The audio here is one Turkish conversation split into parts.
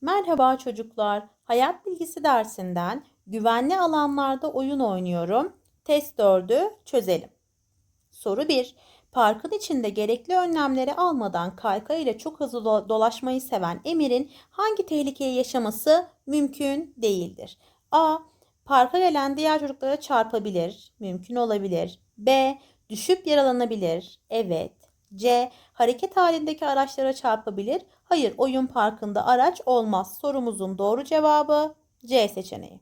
Merhaba çocuklar. Hayat bilgisi dersinden güvenli alanlarda oyun oynuyorum. Test 4'ü çözelim. Soru 1. Parkın içinde gerekli önlemleri almadan kaykay ile çok hızlı do- dolaşmayı seven Emir'in hangi tehlikeye yaşaması mümkün değildir? A. Parka gelen diğer çocuklara çarpabilir. Mümkün olabilir. B. Düşüp yaralanabilir. Evet. C. Hareket halindeki araçlara çarpabilir. Hayır, oyun parkında araç olmaz. Sorumuzun doğru cevabı C seçeneği.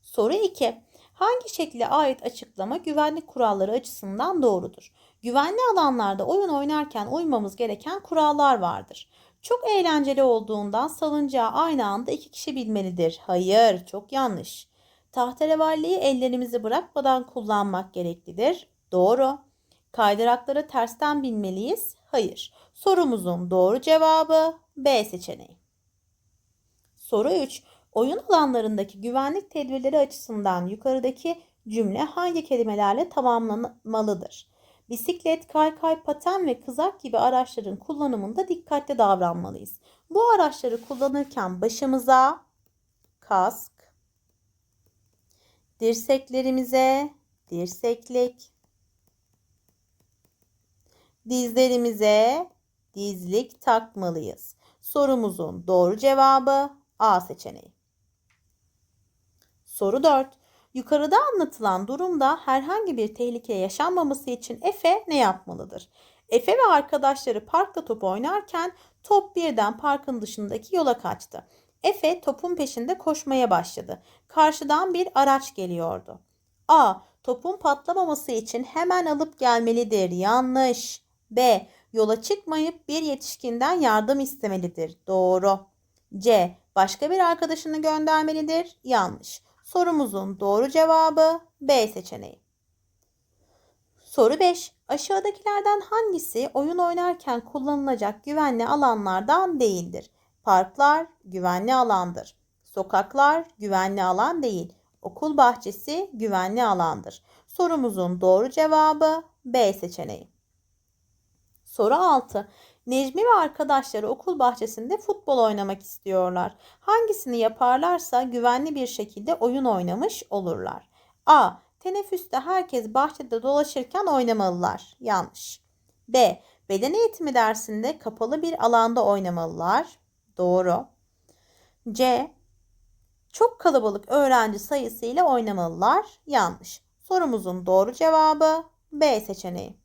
Soru 2. Hangi şekle ait açıklama güvenlik kuralları açısından doğrudur? Güvenli alanlarda oyun oynarken uymamız gereken kurallar vardır. Çok eğlenceli olduğundan salıncağı aynı anda iki kişi bilmelidir. Hayır, çok yanlış. Tahterevalliyi ellerimizi bırakmadan kullanmak gereklidir. Doğru. Kaydırakları tersten binmeliyiz. Hayır. Sorumuzun doğru cevabı B seçeneği. Soru 3. Oyun alanlarındaki güvenlik tedbirleri açısından yukarıdaki cümle hangi kelimelerle tamamlanmalıdır? Bisiklet, kaykay, paten ve kızak gibi araçların kullanımında dikkatli davranmalıyız. Bu araçları kullanırken başımıza kask, dirseklerimize dirseklik, dizlerimize dizlik takmalıyız. Sorumuzun doğru cevabı A seçeneği. Soru 4. Yukarıda anlatılan durumda herhangi bir tehlike yaşanmaması için Efe ne yapmalıdır? Efe ve arkadaşları parkta top oynarken top birden parkın dışındaki yola kaçtı. Efe topun peşinde koşmaya başladı. Karşıdan bir araç geliyordu. A. Topun patlamaması için hemen alıp gelmelidir. Yanlış. B. Yola çıkmayıp bir yetişkinden yardım istemelidir. Doğru. C. Başka bir arkadaşını göndermelidir. Yanlış. Sorumuzun doğru cevabı B seçeneği. Soru 5. Aşağıdakilerden hangisi oyun oynarken kullanılacak güvenli alanlardan değildir? Parklar güvenli alandır. Sokaklar güvenli alan değil. Okul bahçesi güvenli alandır. Sorumuzun doğru cevabı B seçeneği. Soru 6. Necmi ve arkadaşları okul bahçesinde futbol oynamak istiyorlar. Hangisini yaparlarsa güvenli bir şekilde oyun oynamış olurlar. A. Teneffüste herkes bahçede dolaşırken oynamalılar. Yanlış. B. Beden eğitimi dersinde kapalı bir alanda oynamalılar. Doğru. C. Çok kalabalık öğrenci sayısıyla oynamalılar. Yanlış. Sorumuzun doğru cevabı B seçeneği.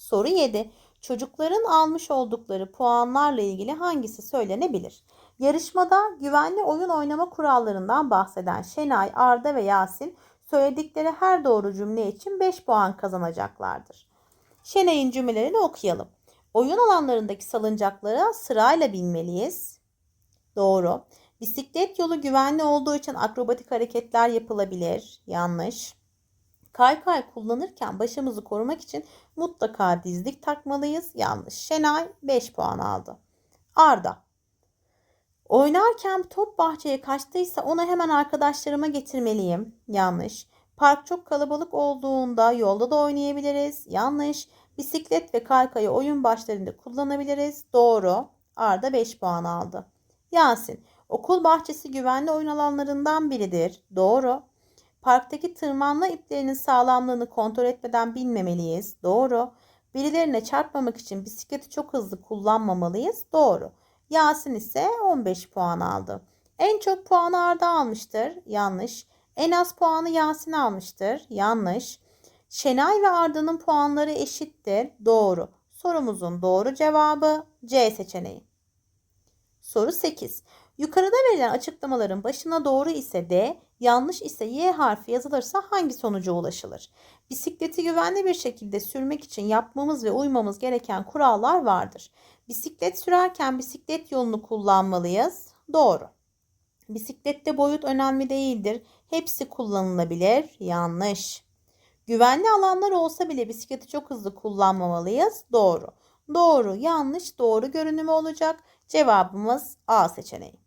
Soru 7. Çocukların almış oldukları puanlarla ilgili hangisi söylenebilir? Yarışmada güvenli oyun oynama kurallarından bahseden Şenay, Arda ve Yasin söyledikleri her doğru cümle için 5 puan kazanacaklardır. Şenay'ın cümlelerini okuyalım. Oyun alanlarındaki salıncaklara sırayla binmeliyiz. Doğru. Bisiklet yolu güvenli olduğu için akrobatik hareketler yapılabilir. Yanlış. Kaykay kullanırken başımızı korumak için mutlaka dizlik takmalıyız. Yanlış. Şenay 5 puan aldı. Arda. Oynarken top bahçeye kaçtıysa onu hemen arkadaşlarıma getirmeliyim. Yanlış. Park çok kalabalık olduğunda yolda da oynayabiliriz. Yanlış. Bisiklet ve kaykayı oyun başlarında kullanabiliriz. Doğru. Arda 5 puan aldı. Yasin. Okul bahçesi güvenli oyun alanlarından biridir. Doğru. Parktaki tırmanma iplerinin sağlamlığını kontrol etmeden binmemeliyiz. Doğru. Birilerine çarpmamak için bisikleti çok hızlı kullanmamalıyız. Doğru. Yasin ise 15 puan aldı. En çok puanı Arda almıştır. Yanlış. En az puanı Yasin almıştır. Yanlış. Şenay ve Arda'nın puanları eşittir. Doğru. Sorumuzun doğru cevabı C seçeneği. Soru 8. Yukarıda verilen açıklamaların başına doğru ise D, yanlış ise Y harfi yazılırsa hangi sonuca ulaşılır? Bisikleti güvenli bir şekilde sürmek için yapmamız ve uymamız gereken kurallar vardır. Bisiklet sürerken bisiklet yolunu kullanmalıyız. Doğru. Bisiklette boyut önemli değildir. Hepsi kullanılabilir. Yanlış. Güvenli alanlar olsa bile bisikleti çok hızlı kullanmamalıyız. Doğru. Doğru, yanlış, doğru görünümü olacak. Cevabımız A seçeneği.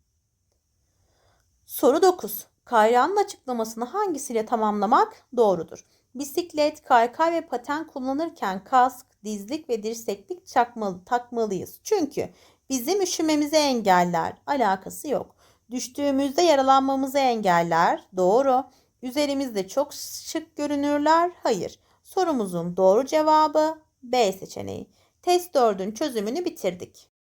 Soru 9. Kayra'nın açıklamasını hangisiyle tamamlamak doğrudur? Bisiklet, kaykay ve paten kullanırken kask, dizlik ve dirseklik takmalı, takmalıyız. Çünkü Bizim üşümemizi engeller. Alakası yok. Düştüğümüzde yaralanmamızı engeller. Doğru. Üzerimizde çok şık görünürler. Hayır. Sorumuzun doğru cevabı B seçeneği. Test 4'ün çözümünü bitirdik.